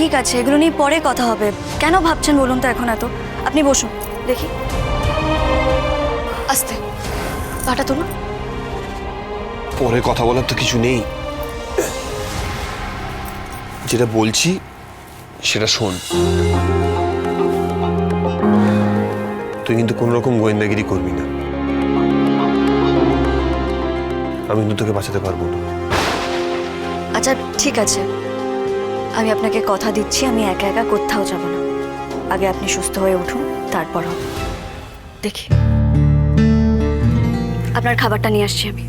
ঠিক আছে এগুলো নিয়ে পরে কথা হবে। কেন ভাবছেন বলুন তো এখন এত? আপনি বসুন দেখি। আস্তে পাটা তুলুন। পরে কথা বলার তো কিছু নেই। যেটা বলছি সেটা শোন। তুই কিন্তু কোনো রকম গোয়েন্দাগিরি করবি না। আমি কিন্তু তোকে বাঁচাতে পারব না। আচ্ছা ঠিক আছে। আমি আপনাকে কথা দিচ্ছি, আমি একা একা কোথাও যাব না। আগে আপনি সুস্থ হয়ে উঠুন, তারপর হবে। দেখি। আপনার খাবারটা নিয়ে আসছি আমি।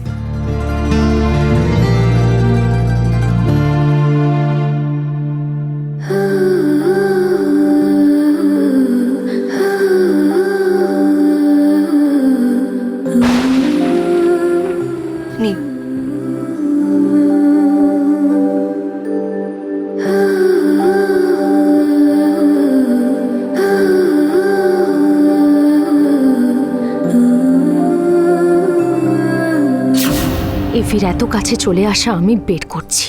নিন। এফির এত কাছে চলে আসা আমি বের করছি।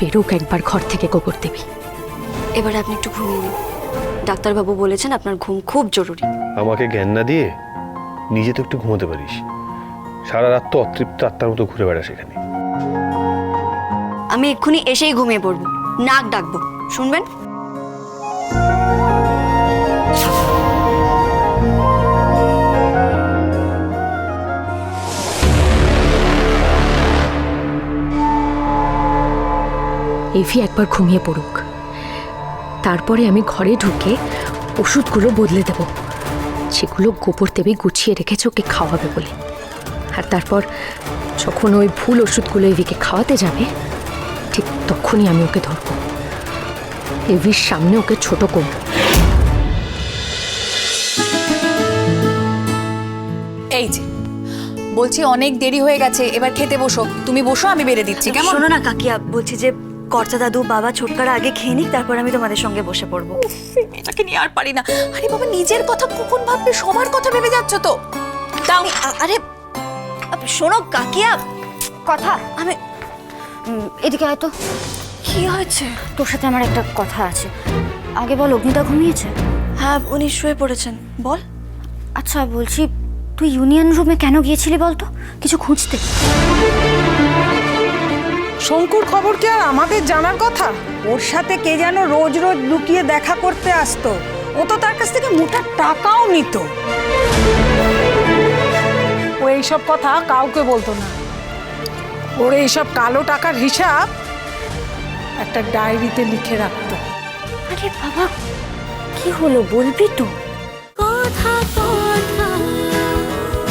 বেরোক একবার ঘর থেকে গোবর দেবী। এবারে আপনি একটু ঘুমিয়ে নিন। ডাক্তারবাবু বলেছেন আপনার ঘুম খুব জরুরি। আমাকে জ্ঞান না দিয়ে নিজে তো একটু ঘুমোতে পারিস। সারা রাত তো অতৃপ্ত আত্মার মতো ঘুরে বেড়াস এখানে। আমি এক্ষুনি এসেই ঘুমিয়ে পড়ব। নাক ডাকবো। শুনবেন? এভি একবার ঘুমিয়ে পড়ুক। তারপরে আমি ঘরে ঢুকে ওষুধগুলো বদলে দেব। সেগুলো গোবর দেবী গুছিয়ে রেখেছে ওকে খাওয়াবে বলে। আর তারপর যখন ওই ভুল ওষুধগুলো এভিকে খাওয়াতে যাবে ঠিক তখনই আমি ওকে ধরবো। এভির সামনে ওকে ছোট করব। এই যে বলছি অনেক দেরি হয়ে গেছে এবার খেতে বসো। তুমি বসো আমি বেড়ে দিচ্ছি কেমন? শোনো না কাকিয়া বলছি যে কর্তা দাদু বাবা ছোটকারা আগে খেয়ে নিক তারপর আমি তোমাদের সঙ্গে বসে পড়ব। এটাকে নিয়ে আর পারি না। আরে বাবা নিজের কথা কখন ভাববে সবার কথা ভেবে যাচ্ছ তো? আমি আরে আপ- শোনো কাকিয়া। কথা? আমি এদিকে আয় তো। কি হয়েছে? তোর সাথে আমার একটা কথা আছে। আগে বল অগ্নিদা ঘুমিয়েছে? হ্যাঁ উনি শুয়ে পড়েছেন। বল। আচ্ছা বলছি তুই ইউনিয়ন রুমে কেন গিয়েছিলি বলতো? কিছু খুঁজতে। শঙ্কুর খবর কি আর আমাদের জানার কথা? ওর সাথে কে যেন রোজ রোজ লুকিয়ে দেখা করতে আসতো। ও তো তার কাছ থেকে মোটা টাকাও নিত। ও এইসব কথা কাউকে বলতো না। ওর এইসব কালো টাকার হিসাব একটা ডায়েরিতে লিখে রাখতো। আরে বাবা কি হলো বলবি তো?